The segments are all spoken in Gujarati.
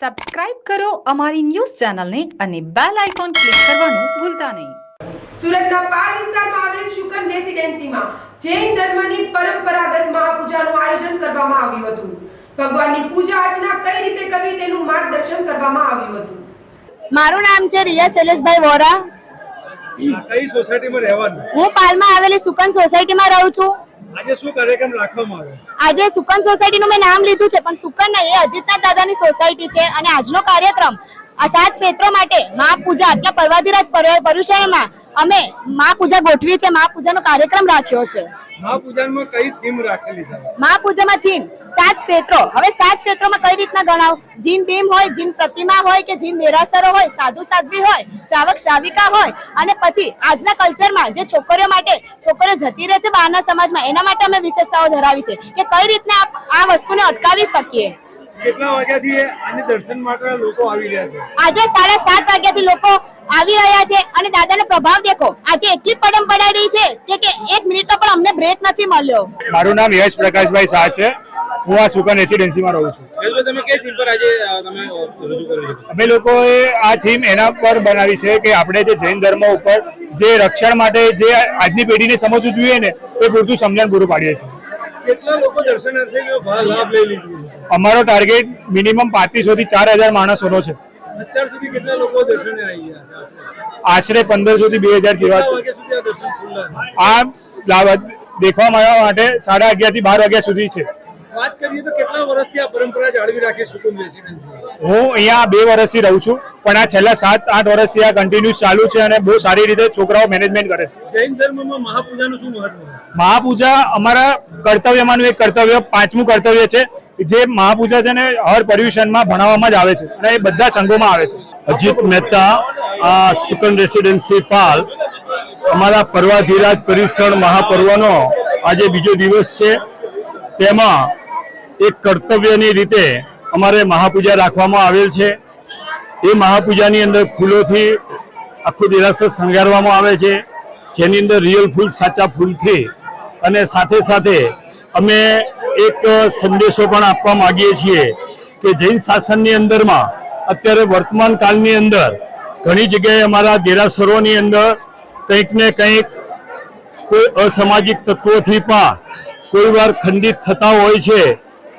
સબસ્ક્રાઇબ કરો અમારી ન્યૂઝ ચેનલને અને બેલ આઇકોન ક્લિક કરવાનું ભૂલતા નહીં. સુરતના પાર વિસ્તારમાં આવેલ શુકન રેસિડેન્સીમાં જૈન ધર્મની પરંપરાગત મહાપૂજાનું આયોજન કરવામાં આવ્યું હતું. ભગવાનની પૂજા અર્ચના કઈ રીતે કરવી તેનું માર્ગદર્શન કરવામાં આવ્યું હતું. મારું નામ છે રિયા શૈલેષભાઈ વોરા. કઈ સોસાયટીમાં રહેવાનું? હું પાલમાં આવેલી સુકન સોસાયટીમાં રહું છું. આજે શું કાર્યક્રમ રાખવામાં આવ્યો? આજે સુકન સોસાયટીનું મેં નામ લીધું છે, પણ સુકન નહીં એ અજીતનાથ દાદાની સોસાયટી છે અને આજનો કાર્યક્રમ આ સાત ક્ષેત્રો માટે મહાપૂજા એટલે પર્વાધિરાજ પર- પર્યુષણમાં અમે મહાપૂજા ગોઠવી છે મહાપૂજાનો કાર્યક્રમ રાખ્યો છે. મહાપૂજનમાં કઈ થીમ રાખેલી છે? મહાપૂજામાં થીમ સાત ક્ષેત્રો. હવે સાત ક્ષેત્રોમાં કઈ રીતના ગણાવ? જીન ભીમ હોય જીન પ્રતિમા હોય કે જીન દેરાસરો હોય સાધુ સાધ્વી હોય શ્રાવક શ્રાવિકા હોય અને પછી આજના કલ્ચરમાં જે છોકરીઓ માટે છોકરીઓ જતી રહે છે બહારના સમાજમાં એના માટે અમે વિશેષતાઓ ધરાવી છે કે કઈ રીતના આ વસ્તુને અટકાવી શકીએ? કેટલા વાગ્યાથી આની દર્શન માટે લોકો આવી રહ્યા છે? આજે સાડા સાત વાગ્યાથી લોકો આવી રહ્યા છે અને દાદાનો પ્રભાવ દેખો. આજે એટલી પડમ રહી છે કે કે એક મિનિટનો પણ અમને બ્રેક નથી મળ્યો. મારું નામ યશ પ્રકાશભાઈ શાહ છે. હું આ સુકન રેસિડેન્સીમાં રહું છું. તમે કઈ થીમ પર આજે તમે અ, રજૂ કર્યું છે અમે લોકોએ આ થીમ એના પર બનાવી છે કે આપણે જે જૈન ધર્મ ઉપર જે રક્ષણ માટે જે આજની પેઢીને સમજવું જોઈએ ને એ પૂરતું સમજણ પૂરું પાડીએ છીએ. કેટલા લોકો દર્શનાર્થીનો લાભ લઈ લીધું? અમારો ટાર્ગેટ મિનિમમ પાંત્રીસો થી ચાર હજાર માણસોનો છે? આશરે પંદરસો થી બે હજાર જેવા આ દેખવા માટે સાડા અગિયારથી બાર વાગ્યા સુધી છે. વાત કરીએ તો કેટલા વર્ષથી આ પરંપરા જાળવી રાખી સુકુન રેસિડેન્સી હું અહીંયા બે વર્ષથી રહું છું પણ આ છેલ્લા સાત આઠ વર્ષથી આ કન્ટિન્યુઅસ ચાલુ છે અને બહુ સારી રીતે છોકરાઓ મેનેજમેન્ટ કરે છે. જૈન ધર્મમાં મહાપૂજાનું શું મહત્વ? મહાપૂજા અમારા કર્તવ્યમાંનું એક કર્તવ્ય પાંચમું કર્તવ્ય છે જે મહાપૂજા છે ને હર પર્યુષણમાં ભણાવવામાં જ આવે છે અને એ બધા સંઘોમાં આવે છે. અજીત મહેતા આ સુકન રેસિડેન્સી પાલ અમારા પર્વાધિરાજ પરિસર મહાપર્વનો આજે બીજો દિવસ છે. તેમાં એક કર્તવ્યની રીતે અમારે મહાપૂજા રાખવામાં આવેલ છે. એ મહાપૂજાની અંદર ફૂલોથી આખું દેરાસર શણગારવામાં આવે છે. જેની અંદર રિયલ ફૂલ, સાચા ફૂલથી. અને સાથે સાથે અમે એક સંદેશો પણ આપવા માગીએ છીએ કે જૈન શાસનની અંદરમાં અત્યારે વર્તમાન કાળની અંદર ઘણી જગ્યાએ અમારા દેરાસરોની અંદર કંઈક ને કંઈક કોઈ અસામાજિક તત્વોથી પણ કોઈ વાર ખંડિત થતા હોય છે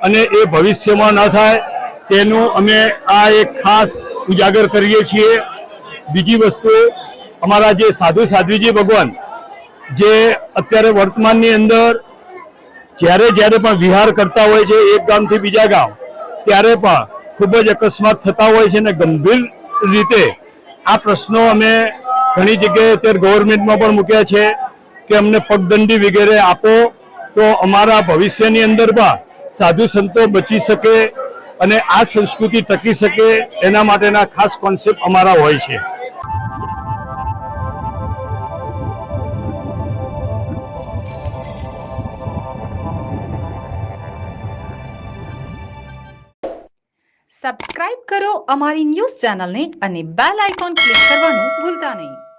અને એ ભવિષ્યમાં ન થાય, તેનું અમે આ એક ખાસ ઉજાગર કરીએ છીએ. બીજી વસ્તુ, અમારા જે સાધુ સાધ્વીજી ભગવાન, જે અત્યારે વર્તમાનની અંદર જ્યારે જ્યારે પણ વિહાર કરતા હોય છે, એક ગામથી બીજા ગામ, ત્યારે પણ ખૂબ જ અકસ્માત થતા હોય છે અને ગંભીર રીતે આ પ્રશ્નો અમે ઘણી જગ્યાએ અત્યારે ગવર્મેન્ટમાં પણ મૂક્યા છે કે અમને પગદંડી વગેરે આપો. તો અમારા ભવિષ્યની અંદર પણ સાધુ સંતો બચી શકે અને આ સંસ્કૃતિ ટકી શકે એના માટેના ખાસ કોન્સેપ્ટ અમારા હોય છે. સબસ્ક્રાઇબ કરો અમારી ન્યૂઝ ચેનલને અને બેલ આઇકોન ક્લિક કરવાનું ભૂલતા નહીં.